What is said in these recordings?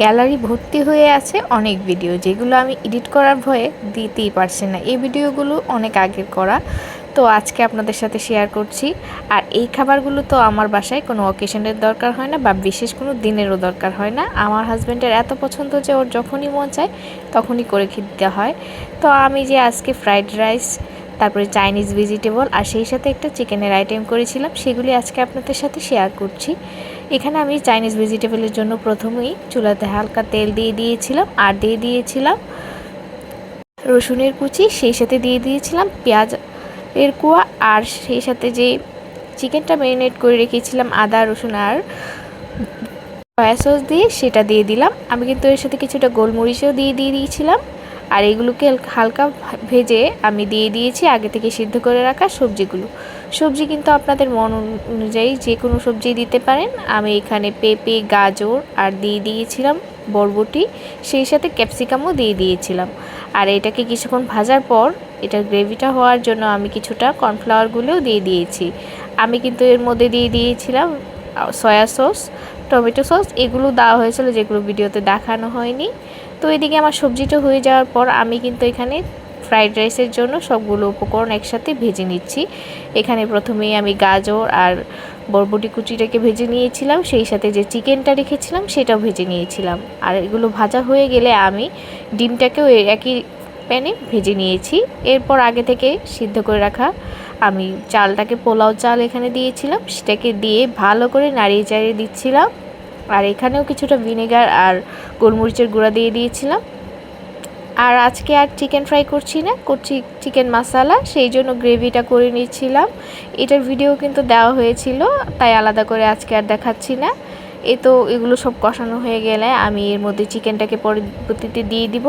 Gallery ভর্তি হয়ে আছে অনেক ভিডিও যেগুলো আমি এডিট করার ভয়ে দিতেই পারছি না। এই ভিডিওগুলো অনেক আগের করা। তো আজকে আপনাদের সাথে শেয়ার করছি। আর এই খাবারগুলো তো আমার বাসায় কোনো অকেশনের দরকার হয় না বা বিশেষ কোনো দিনেরও দরকার হয় না। আমার হাজব্যান্ডের এত পছন্দ যে ওর যখনই মন চায় তখনই করে খেতে হয়। তো আমি যে আজকে ফ্রাইড রাইস তারপরে চাইনিজ ভেজিটেবল আর সেই সাথে একটা চিকেনের আইটেম করেছিলাম, সেগুলি আজকে আপনাদের সাথে শেয়ার করছি। এখানে আমি চাইনিজ ভেজিটেবলের জন্য প্রথমেই চুলাতে হালকা তেল দিয়ে দিয়েছিলাম, আর দিয়ে দিয়েছিলাম রসুনের কুচি, সেই সাথে দিয়ে দিয়েছিলাম পেঁয়াজ এর কুয়া, আর সেই সাথে যে চিকেনটা ম্যারিনেট করে রেখেছিলাম আদা, রসুন, আর সয়া সস দিয়ে, সেটা দিয়ে দিলাম। আমি কিন্তু এর সাথে কিছুটা গোলমরিচও দিয়ে দিয়ে দিয়েছিলাম। আর এগুলোকে হালকা ভেজে আমি দিয়ে দিয়েছি আগে থেকে সিদ্ধ করে রাখা সবজিগুলো। সবজি কিন্তু আপনাদের মন অনুযায়ী যে কোনো সবজি দিতে পারেন। আমি এখানে পেঁপে, গাজর আর দিয়ে দিয়েছিলাম বরবটি। সেই সাথে ক্যাপসিকামও দিয়ে দিয়েছিলাম। আর এটাকে কিছুক্ষণ ভাজার পর এটার গ্রেভিটা হওয়ার জন্য আমি কিছুটা কর্নফ্লাওয়ারগুলোও দিয়ে দিয়েছি। আমি কিন্তু এর মধ্যে দিয়ে দিয়েছিলাম সয়া সস, টমেটো সস। এগুলো দেওয়া হয়েছিল, যেগুলো ভিডিওতে দেখানো হয়নি। তো এদিকে আমার সবজিটা হয়ে যাওয়ার পর আমি কিন্তু এখানে ফ্রাইড রাইসের জন্য সবগুলো উপকরণ একসাথে ভেজে নিচ্ছি। এখানে প্রথমেই আমি গাজর আর বরবটি কুচিটাকে ভেজে নিয়েছিলাম, সেই সাথে যে চিকেনটা রেখেছিলাম সেটাও ভেজে নিয়েছিলাম। আর এগুলো ভাজা হয়ে গেলে আমি ডিমটাকেও একই প্যানে ভেজে নিয়েছি। এরপর আগে থেকে সিদ্ধ করে রাখা আমি চালটাকে পোলাও চাল এখানে দিয়েছিলাম, সেটাকে দিয়ে ভালো করে নাড়িয়ে চাড়িয়ে দিচ্ছিলাম। আর এখানেও কিছুটা ভিনেগার আর গোলমরিচের গুঁড়া দিয়ে দিয়েছিলাম। আর আজকে আর চিকেন ফ্রাই করছি না, করছি চিকেন মশালা সেই জন্য গ্রেভিটা করে নিচ্ছিলাম এটার ভিডিও কিন্তু দেওয়া হয়েছিল, তাই আলাদা করে আজকে আর দেখাচ্ছি না। এ তো এগুলো সব কষানো হয়ে গেলে আমি এর মধ্যে চিকেনটাকে পরবর্তীতে দিয়ে দিব।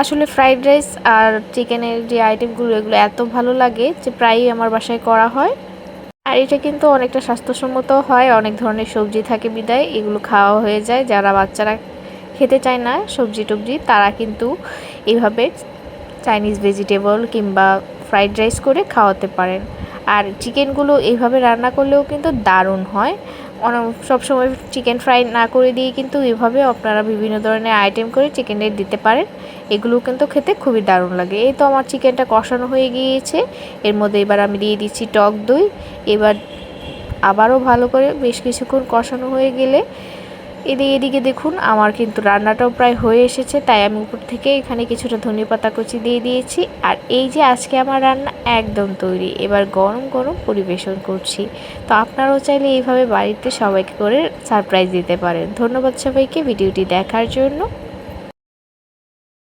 আসলে ফ্রাইড রাইস আর চিকেনের যে আইটেমগুলো এগুলো এত ভালো লাগে যে প্রায়ই আমার বাসায় করা হয়। আর এটা কিন্তু অনেকটা স্বাস্থ্যসম্মত হয়, অনেক ধরনের সবজি থাকে বিদায়, এগুলো খাওয়া হয়ে যায়। যারা বাচ্চারা খেতে চায় না সবজি টবজি, তারা কিন্তু এইভাবে চাইনিজ ভেজিটেবল কিংবা ফ্রাইড রাইস করে খাওয়াতে পারেন। আর চিকেনগুলো এইভাবে রান্না করলেও কিন্তু দারুণ হয়। সবসময় চিকেন ফ্রাই না করে দিয়ে কিন্তু এভাবে আপনারা বিভিন্ন ধরনের আইটেম করে চিকেনের দিতে পারেন। এগুলো কিন্তু খেতে খুবই দারুণ লাগে। এই তো আমার চিকেনটা কষানো হয়ে গিয়েছে। এর মধ্যে এবার আমি দিয়ে দিচ্ছি টক দই। এবার আবারও ভালো করে বেশ কিছুক্ষণ কষানো হয়ে গেলে এদিকে এদিকে দেখুন, আমার কিন্তু রান্নাটাও প্রায় হয়ে এসেছে, তাই আমি উপর থেকে এখানে কিছুটা ধনে পাতা কুচি দিয়ে দিয়েছি। আর এই যে আজকে আমার রান্না একদম তৈরি, এবার গরম গরম পরিবেশন করছি। তো আপনারাও চাইলে এইভাবে বাড়িতে সবাইকে করে সারপ্রাইজ দিতে পারেন। ধন্যবাদ সবাইকে, ভিডিওটি দেখার জন্য।